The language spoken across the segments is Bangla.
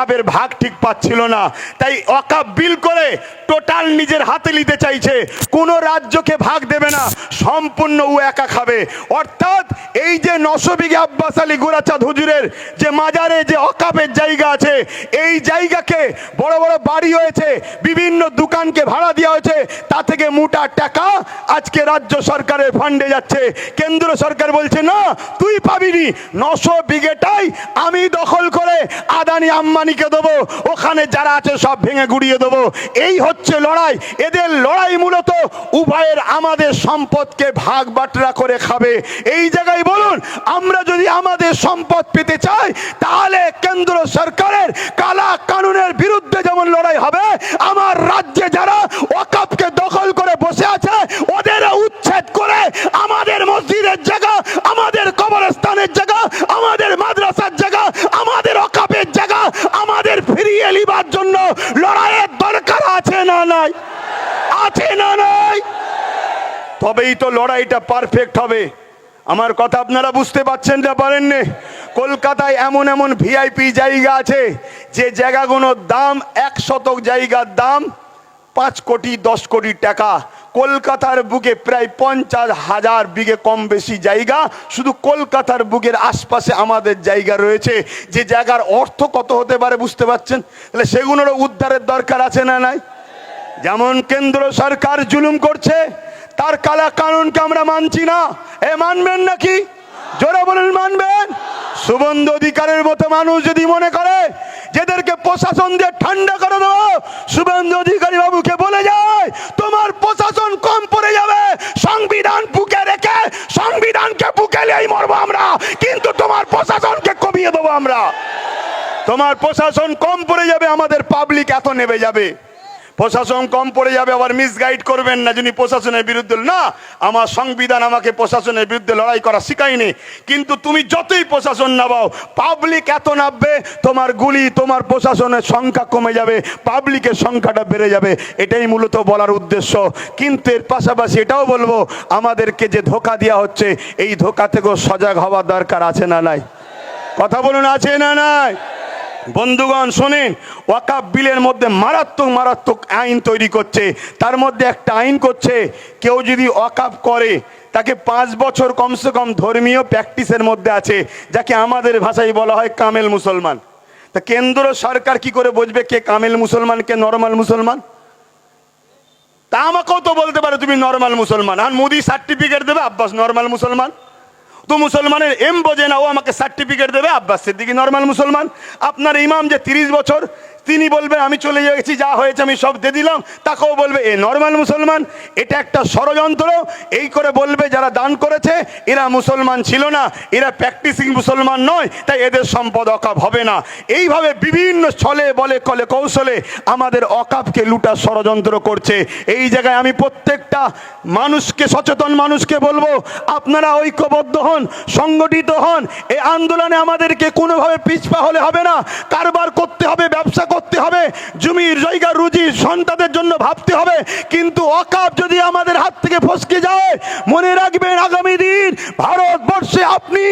অকাপের ভাগ ঠিক পাচ্ছিল না। তাই অকাপ বিল করে টোটাল নিজের হাতে নিতে চাইছে। কোনো রাজ্যকে ভাগ দেবে না, সম্পূর্ণ ও একা খাবে। অর্থাৎ এই যে নশো বিঘে আব্বাস আলী গোরাচাঁদ হুজুরের যে মাজারে যে অকাপের জায়গা আছে, এই জায়গাকে বড় বড় বাড়ি হয়েছে, বিভিন্ন দোকানকে ভাড়া দেওয়া হয়েছে, তা থেকে মোটা টাকা আজকে রাজ্য সরকারের ফান্ডে যাচ্ছে। কেন্দ্র সরকার বলছে, না, তুই পাবিনি। নশো বিঘেটাই আমি দখল করে আদানি আম্বানিকে দেবো, ওখানে যারা আছে সব ভেঙে গুড়িয়ে দেবো। এই হচ্ছে লড়াই। এদের লড়াই মূলত উভয়ের আমাদের সম্পদকে ভাগ বাটরা করে খাবে। এই জায়গায় বলুন, আমরা যদি আমাদের সম্পদ পেতে চাই, তাহলে কেন্দ্র সরকারের কালা কানুনের বিরুদ্ধে যেমন লড়াই হবে, আমার রাজ্যে যারা না নাই। তবেই তো লড়াইটা পারফেক্ট হবে। আমার কথা আপনারা বুঝতে পারছেন না পারেননি? কলকাতায় এমন এমন ভিআইপি জায়গা আছে, যে জায়গাগুলোর দাম এক শতক জায়গার দাম পাঁচ কোটি, দশ কোটি টাকা। কলকাতার বুকে প্রায় পঞ্চাশ হাজার বিঘে কম বেশি জায়গা। শুধু কলকাতার বুকের আশপাশে আমাদের জায়গা রয়েছে। যে জায়গার অর্থ কত হতে পারে বুঝতে পারছেন? তাহলে সেগুলোরও উদ্ধারের দরকার আছে না নাই? যেমন কেন্দ্র সরকার জুলুম করছে, তার কালা কানুনকে আমরা মানছি না। এ মানবেন নাকি? জোরে বলুন, মানবেন? সুবন্ধ অধিকারের মতো মানুষ যদি মনে করে, যেদেরকে প্রশাসন দিয়ে ঠান্ডা করে দেবো শুভেন্দু অধিকারী বাবুকে বলে যায়, তোমার প্রশাসন কম পড়ে যাবে, সংবিধান বুকে রেখে, সংবিধানকে বুকে নিয়েই মরবো আমরা, কিন্তু তোমার প্রশাসনকে কমিয়ে দেবো আমরা। তোমার প্রশাসন কম পড়ে যাবে, আমাদের পাবলিক এত নেবে যাবে। প্রশাসন কম পড়ে যাবে, আবার মিসগাইড করবেন না যিনি প্রশাসনের বিরুদ্ধে। না, আমার সংবিধান আমাকে প্রশাসনের বিরুদ্ধে লড়াই করা শিখায়নি। কিন্তু তুমি যতই প্রশাসন নামাও পাবলিক এত নামবে, তোমার গুলি, তোমার প্রশাসনের সংখ্যা কমে যাবে পাবলিকের সংখ্যাটা বেড়ে যাবে। এটাই মূলত বলার উদ্দেশ্য। কিন্তু এর পাশাপাশি এটাও বলব, আমাদেরকে যে ধোকা দেওয়া হচ্ছে, এই ধোকা থেকেও সজাগ হওয়ার দরকার আছে না নাই? কথা বলুন, আছে না নাই? বন্ধুগণ, শোনেন ওয়াকাব বিলের মধ্যে মারাত্মক মারাত্মক আইন তৈরি করছে। তার মধ্যে একটা আইন করছে, কেউ যদি ওয়াকাব করে, তাকে পাঁচ বছর কমসে কম ধর্মীয় প্র্যাকটিসের মধ্যে আছে, যাকে আমাদের ভাষায় বলা হয় কামেল মুসলমান। তা কেন্দ্র সরকার কি করে বুঝবে কে কামেল মুসলমান, কে নর্মাল মুসলমান? তা আমাকেও তো বলতে পারে তুমি নর্মাল মুসলমান। আর মোদি সার্টিফিকেট দেবে, আব্বাস নর্মাল মুসলমান? তো মুসলমানের এম বোঝে না, ও আমাকে সার্টিফিকেট দেবে। আব্বাস সিদ্দিকি নর্মাল মুসলমান। আপনার ইমাম যে তিরিশ বছর তিনি বলবেন, আমি চলে গেছি, যা হয়েছে আমি সব দিয়ে দিলাম। তাকেও বলবে, এ নর্মাল মুসলমান, এটা একটা ষড়যন্ত্র। এই করে বলবে, যারা দান করেছে, এরা মুসলমান ছিল না, এরা প্র্যাকটিসিং মুসলমান নয়, তাই এদের সম্পদ অকাপ হবে না। এইভাবে বিভিন্ন ছলে বলে, কলে কৌশলে আমাদের অকাপকে লুটার ষড়যন্ত্র করছে। এই জায়গায় আমি প্রত্যেকটা মানুষকে, সচেতন মানুষকে বলব, আপনারা ঐক্যবদ্ধ হন, সংগঠিত হন। এই আন্দোলনে আমাদেরকে কোনোভাবে পিছপা হলে হবে না। কারবার করতে হবে, ব্যবসা করতে হবে। জমির জায়গা, রুজি সন্তানের জন্য ভাবতে হবে। কিন্তু অকাপ যদি আমাদের হাত থেকে ফসকে যায়, মনে রাখবেন আগামী দিন ভারতবর্ষে আপনি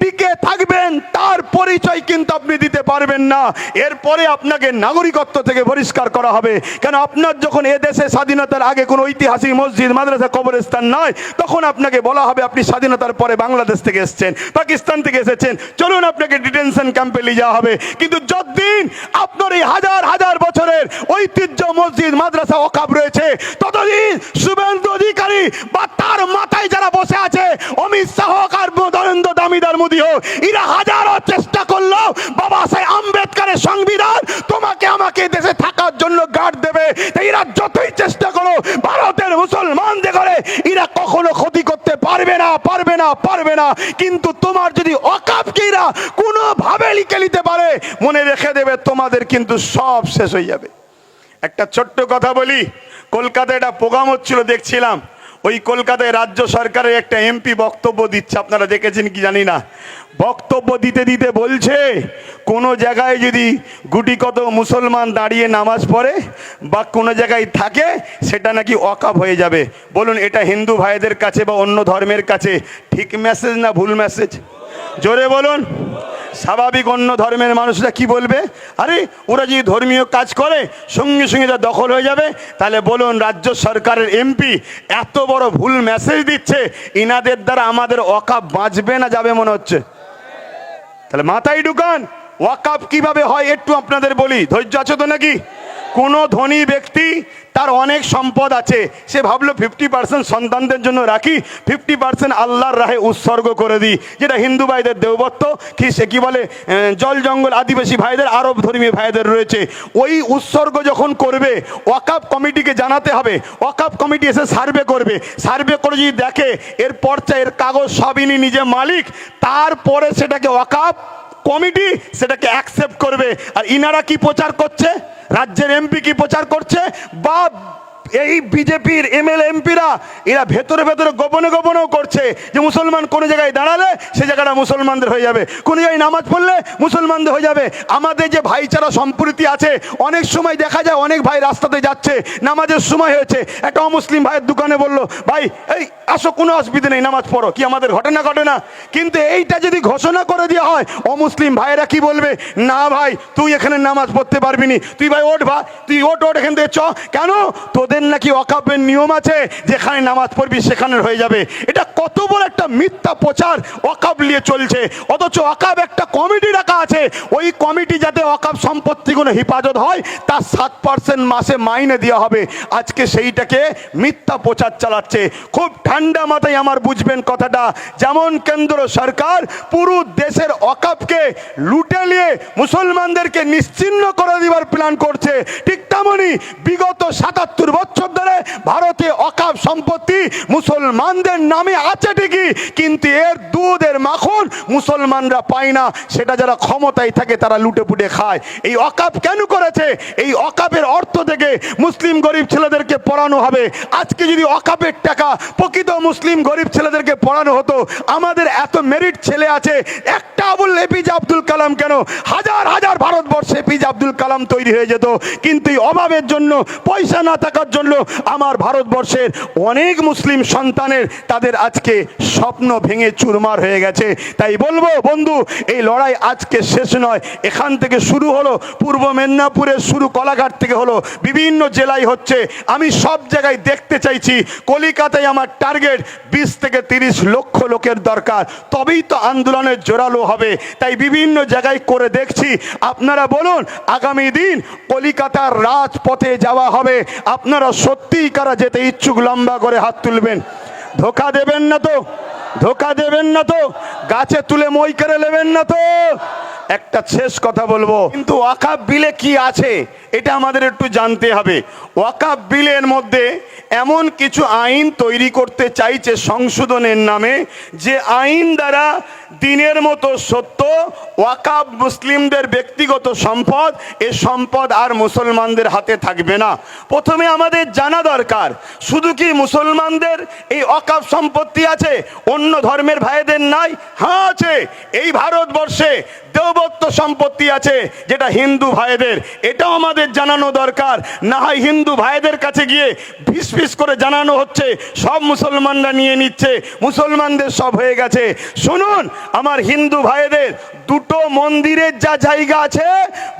টিকে থাকবেন, তার পরিচয় কিন্তু আপনি দিতে পারবেন না। এরপরে আপনাকে নাগরিকত্ব থেকে পরিষ্কার করা হবে। কেন আপনার যখন এ দেশে স্বাধীনতার আগে কোনো ঐতিহাসিক মসজিদ, মাদ্রাসা, কবরস্থান নয় তখন আপনাকে বলা হবে আপনি স্বাধীনতার পরে বাংলাদেশ থেকে এসেছেন, পাকিস্তান থেকে এসেছেন। চলুন আপনাকে ডিটেনশন ক্যাম্পে নিয়ে যাওয়া হবে। কিন্তু যতদিন আপনার এই হাজার হাজার বছরের ঐতিহ্য মসজিদ, মাদ্রাসা অকাপ রয়েছে। ততদিন শুভেন্দু অধিকারী বা তার মাথায় যারা বসে আছে, অমিত শাহ আর নরেন্দ্র দামিদার মোদী হোক, এরা হাজারো চেষ্টা করল বাবা সাহেব আম্বেদকারের সংবিধান তোমাকে আমাকে দেশে থাকার জন্য গার্ড দেবে। এরা যতই চেষ্টা করো ভারতের মুসলমানদের করে এরা কখনো ক্ষতি করতে পারবে না পারবে না পারবে না। কিন্তু তোমার যদি অকাপকে এরা কোনোভাবে লিখে নিতে পারে, মনে রেখে দেবে তোমাদের কিন্তু সব শেষ হয়ে যাবে। একটা ছোট্ট কথা বলি, কলকাতায় একটা প্রোগ্রাম হচ্ছিল, দেখছিলাম। ওই কলকাতায় রাজ্য সরকারের একটা এমপি বক্তব্য দিচ্ছে, আপনারা দেখেছেন কি জানি না। বক্তব্য দিতে দিতে বলছে, কোনো জায়গায় যদি গুটি কত মুসলমান দাঁড়িয়ে নামাজ পড়ে বা কোনো জায়গায় থাকে, সেটা নাকি অকাপ হয়ে যাবে। বলুন, এটা হিন্দু ভাইদের কাছে বা অন্য ধর্মের কাছে ঠিক মেসেজ না ভুল মেসেজ জোরে বলুন। স্বাভাবিক অন্য ধর্মের মানুষরা কি বলবে? আরে, ওরা যদি ধর্মীয় কাজ করে, সঙ্গে সঙ্গে যা দখল হয়ে যাবে, তাহলে বলুন রাজ্য সরকারের এমপি এত বড় ভুল মেসেজ দিচ্ছে, ইনাদের দ্বারা আমাদের অকাপ বাঁচবে না যাবে মনে হচ্ছে। তাহলে মাথায় ঢুকান ওয়াকাপ কীভাবে হয় একটু আপনাদের বলি, ধৈর্য আছে তো নাকি? কোনো ধনী ব্যক্তি তার অনেক সম্পদ আছে। সে ভাবলো ফিফটি পার্সেন্ট সন্তানদের জন্য রাখি ফিফটি পার্সেন্ট আল্লাহর রাহে উৎসর্গ করে দিই। যেটা হিন্দু ভাইদের দেবত্ব কি সে কি বলে জল জঙ্গল আদিবাসী ভাইদের, আরব ধর্মী ভাইদের রয়েছে। ওই উৎসর্গ যখন করবে ওয়াকাপ কমিটিকে জানাতে হবে। ওয়াকাপ কমিটি এসে সার্ভে করবে। সার্ভে করে যদি দেখে, এর পর্চা, এর কাগজ সবিনী নিজে মালিক, তারপরে সেটাকে ওয়াকাপ কমিটি সেটাকে অ্যাকসেপ্ট করবে। আর ইনারা কি প্রচার করছে? রাজ্যের এমপি কি প্রচার করছে? বা এই বিজেপির এমএলএ, এমপিরা, এরা ভেতরে ভেতরে গোপনে গোপনেও করছে যে মুসলমান কোনো জায়গায় দাঁড়ালে সে জায়গাটা মুসলমানদের হয়ে যাবে। কোনো জায়গায় নামাজ পড়লে মুসলমানদের হয়ে যাবে। আমাদের যে ভাইচারা সম্প্রীতি আছে, অনেক সময় দেখা যায় অনেক ভাই রাস্তাতে যাচ্ছে, নামাজের সময় হয়েছে। একটা অমুসলিম ভাইয়ের দোকানে বলল, ভাই, এই, আসো, কোনো অসুবিধা নেই, নামাজ পড়ো। কি আমাদের ঘটনা ঘটে না? কিন্তু এইটা যদি ঘোষণা করে দেওয়া হয়, অমুসলিম ভাইয়েরা কি বলবে? না ভাই, তুই এখানে নামাজ পড়তে পারবি তুই ভাই, ওঠ, ভাই, তুই ওঠ ওঠ, এখান থেকে চ। কেন? তোদের নাকি অকাপের নিয়ম আছে? যেখানে নামাজ পড়বি সেখানে হয়ে যাবে। এটা কত বড় একটা মিথ্যা প্রচার অকাপ নিয়ে চলছে। অথচ অকাপ একটা কমিটি রাখা আছে। ওই কমিটি যাতে অকাপ সম্পত্তিগুলো হেফাজত হয়, তার সাত পার্সেন্ট মাসে মাইনে দেওয়া হবে। আজকে সেইটাকে মিথ্যা প্রচার চালাচ্ছে। খুব ঠান্ডা মাথায় আমার বুঝবেন কথাটা। যেমন কেন্দ্র সরকার পুরো দেশের অকাপকে লুটে নিয়ে মুসলমানদেরকে নিশ্চিন্ন করে দেওয়ার প্ল্যান করছে। ঠিক তেমনই বিগত সাতাত্তর বছর ধরে ভারতে অকাপ সম্পত্তি মুসলমানদের নামে আছে ঠিকই, কিন্তু এর দুধের মাখন মুসলমানরা পায় না। সেটা যারা ক্ষমতায় থাকে তারা লুটে পুটে খায়। এই অকাপ কেন করেছে? এই অকাপের অর্থ থেকে মুসলিম গরিব ছেলেদেরকে পড়ানো হবে। আজকে যদি অকাপের টাকা প্রকৃত মুসলিম গরিব ছেলেদেরকে পড়ানো হতো, আমাদের এত মেরিট ছেলে আছে, একটা আবুল এপিজে আব্দুল কালাম কেন? হাজার হাজার ভারতবর্ষে এপিজে আব্দুল কালাম তৈরি হয়ে যেত। কিন্তু এই অভাবের জন্য পয়সা না থাকার জন্য আমার ভারতবর্ষের অনেক মুসলিম সন্তানের তাদের আজকে স্বপ্ন ভেঙে চুরমার হয়ে গেছে। তাই বলব, বন্ধু, এই লড়াই আজকে শেষ নয়। এখান থেকে শুরু হলো পূর্ব মেদিনীপুরের শুরু কলাঘাট থেকে হলো বিভিন্ন জেলায় হচ্ছে। আমি সব জায়গায় দেখতে চাইছি, কলিকাতায় আমার টার্গেট বিশ থেকে তিরিশ লক্ষ লোকের দরকার। তবেই তো আন্দোলনের জোরালো হবে। তাই বিভিন্ন জায়গায় করে দেখছি। আপনারা বলুন, আগামী দিন কলিকাতার রাজপথে যাওয়া হবে। আপনারা সত্যিই কারা যেতে ইচ্ছুক, লম্বা করে হাত তুলবেন। ধোকা দেবেন না তো, ধোকা দেবেন না তো, গাছে তুলে মই করে নেবেন না তো। একটা শেষ কথা বলব। কিন্তু ওয়াকাব বিলে কি আছে, এটা আমাদের একটু জানতে হবে। ওয়াকাব বিলের মধ্যে এমন কিছু আইন তৈরি করতে চাইছে সংশোধনের নামে, যে আইন দ্বারা দিনের মতো সত্য, ওয়াকাব মুসলিমদের ব্যক্তিগত সম্পদ, এ সম্পদ আর মুসলমানদের হাতে থাকবে না। প্রথমে আমাদের জানা দরকার, শুধু কি মুসলমানদের এই অকাপ সম্পত্তি আছে, অন্য ধর্মের ভাইদের নাই? হ্যাঁ আছে। এই ভারতবর্ষে দেবত্ব সম্পত্তি আছে, যেটা হিন্দু ভাইদের। এটাও আমাদের জানানো দরকার। না হয় হিন্দু ভাইদের কাছে গিয়ে ফিস ফিস করে জানানো হচ্ছে, সব মুসলমানরা নিয়ে নিচ্ছে, মুসলমানদের সব হয়ে গেছে। শুনুন, আমার হিন্দু ভাইদের দুটো মন্দিরের যা জায়গা আছে,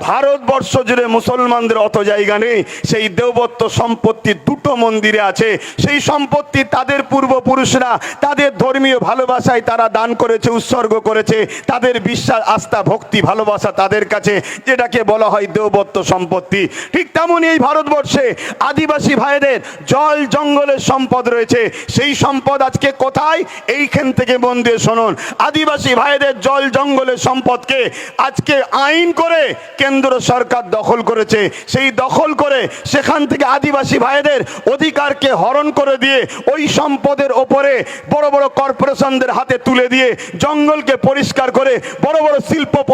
ভারতবর্ষ জুড়ে মুসলমানদের অত জায়গা নেই। সেই দেবত্ব সম্পত্তি দুটো মন্দিরে আছে। সেই সম্পত্তি তাদের পূর্বপুরুষরা, তাদের ধর্মীয় ভালোবাসায় তারা দান করেছে, উৎসর্গ করেছে। তাদের বিশ্বাস, আস্থা, ভক্তি ভালোবাসা তাদের কাছে, যেটাকে বলা হয় দেবত্ব সম্পত্তি। ঠিক তেমনই এই ভারতবর্ষে আদিবাসী ভাইদের জল জঙ্গলের সম্পদ রয়েছে। সেই সম্পদ আজকে কোথায়? এইখান থেকে মন দিয়ে শুনুন। আদিবাসী ভাইদের জল জঙ্গলের সম্পদকে আজকে আইন করে কেন্দ্র সরকার দখল করেছে। সেই দখল করে সেখান থেকে আদিবাসী ভাইদের অধিকারকে হরণ করে দিয়ে ওই সম্পদের ওপরে বড় বড় কর্পোরেশনদের হাতে তুলে দিয়ে জঙ্গলকে পরিষ্কার করে বড় বড়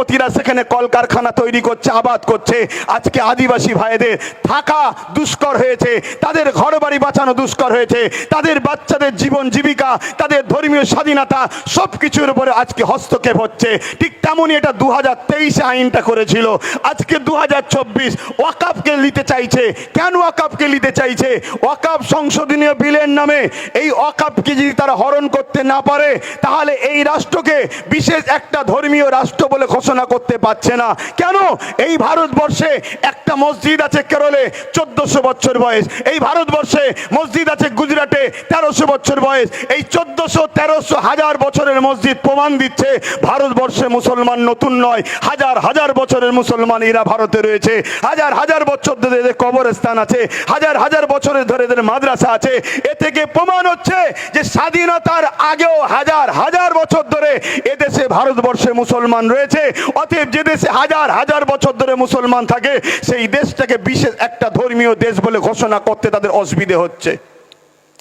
শিল্পপতিরা সেখানে কলকারখানা তৈরি করছে, আবাদ করছে। আজকে আদিবাসী ভাইদের থাকা দুষ্কর হয়েছে, তাদের ঘর বাড়ি বাঁচানো দুষ্কর হয়েছে, তাদের বাচ্চাদের জীবন জীবিকা, তাদের ধর্মীয় স্বাধীনতা সব কিছুর উপরে আজকে হস্তক্ষেপ হচ্ছে। ঠিক তেমনই এটা দু হাজার তেইশে আইনটা করেছিল। আজকে দু হাজার চব্বিশ ওয়াকাপকে নিতে চাইছে। কেন ওয়াকাপকে নিতে চাইছে? ওয়াকাপ সংশোধনীয় বিলের নামে। এই ওয়াকাপকে যদি তারা হরণ করতে না পারে, তাহলে এই রাষ্ট্রকে বিশেষ একটা ধর্মীয় রাষ্ট্র বলে ঘোষণা করতে পারছে না। কেন? এই ভারতবর্ষে একটা মসজিদ আছে কেরলে, চোদ্দশো বছর বয়স। এই ভারতবর্ষে মসজিদ আছে গুজরাটে, তেরোশো বছর বয়স। এই চোদ্দশো, তেরোশো, হাজার বছরের মসজিদ প্রমাণ দিচ্ছে, ভারতবর্ষে মুসলমান নতুন নয়। হাজার হাজার বছরের মুসলমান এরা ভারতে রয়েছে। হাজার হাজার বছর ধরে এদের কবরস্থান আছে। হাজার হাজার বছরের ধরে এদের মাদ্রাসা আছে। এ থেকে প্রমাণ হচ্ছে যে স্বাধীনতার আগেও হাজার হাজার বছর ধরে এদেশে ভারতবর্ষে মুসলমান রয়েছে। অতএব যে দেশে হাজার হাজার বছর ধরে মুসলমান থাকে, সেই দেশটাকে বিশেষ একটা ধর্মীয় দেশ বলে ঘোষণা করতে তাদের অসুবিধে হচ্ছে।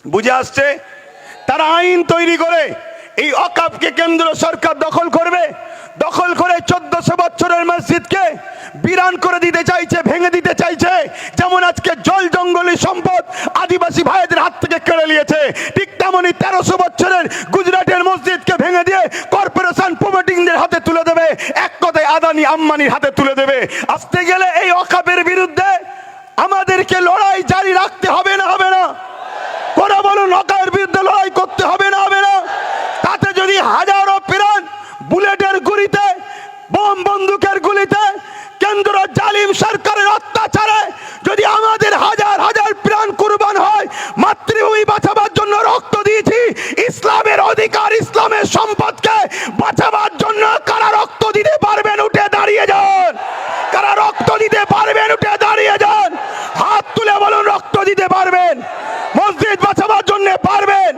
বুঝে আসছে? তারা আইন তৈরি করে এই অকাপকে কেন্দ্র সরকার দখল করবে। দখল করে চোদ্দশো বছরের মসজিদকে বিরান করে দিতে চাইছে, ভেঙে দিতে চাইছে। যেমন আজকে জল জঙ্গলি সম্পদ আদিবাসী ভাইদের হাত থেকে কেড়ে নিয়েছে। ঠিক তেমনই তেরোশো বছরের গুজরাটের মসজিদকে ভেঙে দিয়ে কর্পোরেশন প্রমোটিংদের হাতে তুলে দেবে। এক কথায় আদানি আম্মানির হাতে তুলে দেবে। আসতে গেলে এই অকাপের বিরুদ্ধে আমাদেরকে লড়াই জারি রাখতে হবে না হবে না করে বলুন অকায়ের বিরুদ্ধে লড়াই করতে হবে না হবে না তাতে যদি হাজারো প্রাণ বুলেটের গুলিতে বোম বন্দুকের গুলিতে কেন্দ্র জালিম সরকারের অত্যাচারে যদি আমাদের হাজার হাজার প্রাণ কুরবান হয় মাতৃভূমি বাঁচাবার জন্য রক্ত দিয়েছি ইসলামের অধিকার ইসলামের সম্পদকে বাঁচাবার জন্য কারা রক্ত দিতে পারবেন উঠে দাঁড়িয়ে যান কারা রক্ত দিতে পারবেন উঠে দাঁড়িয়ে যান হাত তুলে বলুন রক্ত দিতে পারবেন মসজিদ বাঁচাবার জন্য পারবেন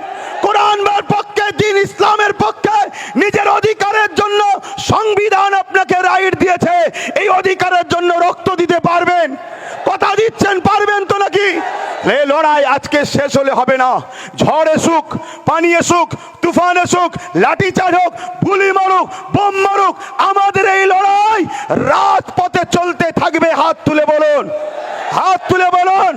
কোরআনের পক্ষে দিন ইসলামের পক্ষে নিজের অধিকারের জন্য সংবিধান আপনাকে রাইট দিয়েছে, এই অধিকারের জন্য রক্ত দিতে পারবেন। কথা দিচ্ছেন, পারবেন তো নাকি? এই লড়াই আজকে শেষ হলে হবে না। ঝড় এসুক, পানি এসুক, তুফান এসুক লাঠি চার্জ হোক, গুলি মারুক, বোম মারুক, আমাদের এই লড়াই রাজপথে চলতে থাকবে। হাত তুলে বলুন, হাত তুলে বলুন।